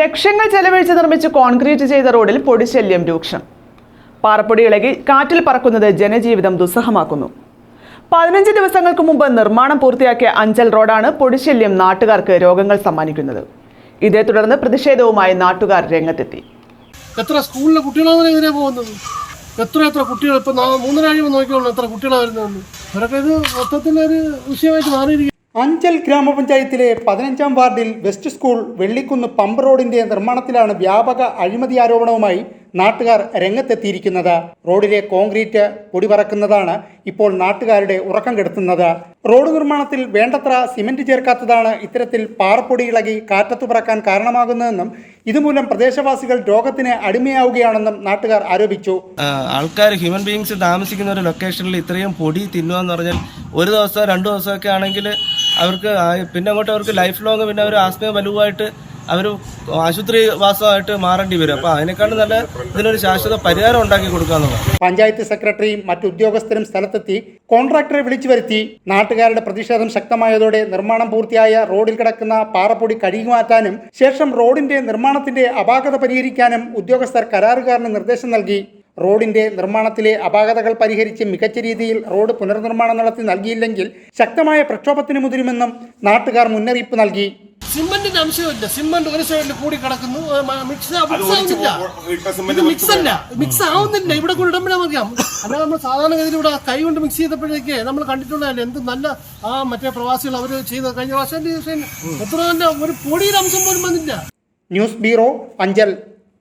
ലക്ഷങ്ങൾ ചെലവഴിച്ച് നിർമ്മിച്ച് കോൺക്രീറ്റ് ചെയ്ത റോഡിൽ പൊടിശല്യം രൂക്ഷം. പാറപ്പൊടി ഇളകി കാറ്റിൽ പറക്കുന്നത് ജനജീവിതം ദുസ്സഹമാക്കുന്നു. പതിനഞ്ച് ദിവസങ്ങൾക്ക് മുമ്പ് നിർമ്മാണം പൂർത്തിയാക്കിയ അഞ്ചൽ റോഡാണ് പൊടിശല്യം നാട്ടുകാർക്ക് രോഗങ്ങൾ സമ്മാനിക്കുന്നത്. ഇതേ തുടർന്ന് പ്രതിഷേധവുമായി നാട്ടുകാർ രംഗത്തെത്തി. എത്ര സ്കൂളിലെ കുട്ടികളാണ് ഇതിനെ പോകുന്നത്? എത്ര എത്ര കുട്ടികൾ? ഇപ്പം മൂന്നര കഴിയുമ്പോൾ നോക്കിയോളൂ എത്ര കുട്ടികളാണ് വരുന്നതെന്ന്. അവരൊക്കെ ഇത് മൊത്തത്തിലൊരു വിഷയമായിട്ട് മാറിയിരിക്കും അഞ്ചൽ ഗ്രാമപഞ്ചായത്തിലെ പതിനഞ്ചാം വാർഡിൽ വെസ്റ്റ് സ്കൂൾ വെള്ളിക്കുന്ന് പമ്പ് റോഡിന്റെ നിർമ്മാണത്തിലാണ് വ്യാപക അഴിമതി ആരോപണവുമായി നാട്ടുകാർ രംഗത്തെത്തിയിരിക്കുന്നത് റോഡിലെ കോൺക്രീറ്റ് പൊടിപറക്കുന്നതാണ് ഇപ്പോൾ നാട്ടുകാരുടെ ഉറക്കം കെടുത്തുന്നത്. റോഡ് നിർമ്മാണത്തിൽ വേണ്ടത്ര സിമന്റ് ചേർക്കാത്തതാണ് ഇത്തരത്തിൽ പാറപ്പൊടി ഇളകി കാറ്റത്തു പറക്കാൻ കാരണമാകുന്നതെന്നും ഇതുമൂലം പ്രദേശവാസികൾ രോഗത്തിന് അടിമയാവുകയാണെന്നും നാട്ടുകാർ ആരോപിച്ചു. ആൾക്കാർ ഹ്യൂമൻ ബീങ്സ് താമസിക്കുന്ന ഒരു ലൊക്കേഷനിൽ ഇത്രയും പൊടി തിന്നുക എന്ന് പറഞ്ഞാൽ ഒരു ദിവസം രണ്ടു ദിവസമൊക്കെ ആണെങ്കിൽ അവർക്ക് പിന്നെ അങ്ങോട്ട് അവർക്ക് ലൈഫ് ലോങ് പിന്നെ അവർ ആസ്മയം വലുവായിട്ട് അവർ ആശുപത്രി വാസമായിട്ട് മാറേണ്ടി വരും. അപ്പോൾ അതിനേക്കാളും നല്ല ഇതിനൊരു ശാശ്വത പരിഹാരം ഉണ്ടാക്കി കൊടുക്കുക പഞ്ചായത്ത് സെക്രട്ടറിയും മറ്റു ഉദ്യോഗസ്ഥരും സ്ഥലത്തെത്തി കോൺട്രാക്ടറെ വിളിച്ചു വരുത്തി നാട്ടുകാരുടെ പ്രതിഷേധം ശക്തമായതോടെ നിർമ്മാണം പൂർത്തിയായ റോഡിൽ കിടക്കുന്ന പാറപ്പൊടി കഴുകി മാറ്റാനും ശേഷം റോഡിന്റെ നിർമ്മാണത്തിന്റെ അപാകത പരിഹരിക്കാനും ഉദ്യോഗസ്ഥർ കരാറുകാരന് നിർദ്ദേശം നൽകി. റോഡിന്റെ നിർമ്മാണത്തിലെ അപാകതകൾ പരിഹരിച്ച് മികച്ച രീതിയിൽ റോഡ് പുനർനിർമ്മാണം നടത്തി നൽകിയില്ലെങ്കിൽ ശക്തമായ പ്രക്ഷോഭത്തിന് മുതിരുമെന്നും നാട്ടുകാർ മുന്നറിയിപ്പ് നൽകി. സിമെന്റിന്റെ അംശമില്ല സിമെന്റ് ഒരു സൈഡിൽ കൂടി കിടക്കുന്നു. മിക്സ് മിക്സ് ആവുന്നില്ല. ഇത് മിക്സ് അല്ല. മിക്സ് ആവുന്നില്ല. ഇവിടെ കൂടി ഇടുമ്പോഴേ മതിയാം അല്ലാതെ നമ്മൾ സാധാരണഗതിയിൽ ഇവിടെ കൈ കൊണ്ട് മിക്സ് ചെയ്തപ്പോഴേക്ക് നമ്മൾ കണ്ടിട്ടുള്ളതല്ലേ? എന്ത് നല്ല ആ മറ്റേ പ്രവാസികൾ അവർ ചെയ്ത കഴിഞ്ഞ പ്രാവശ്യം എത്ര നല്ല ഒരു പൊടിയുടെ അംശം പോലും വന്നില്ല. News bureau Anchal.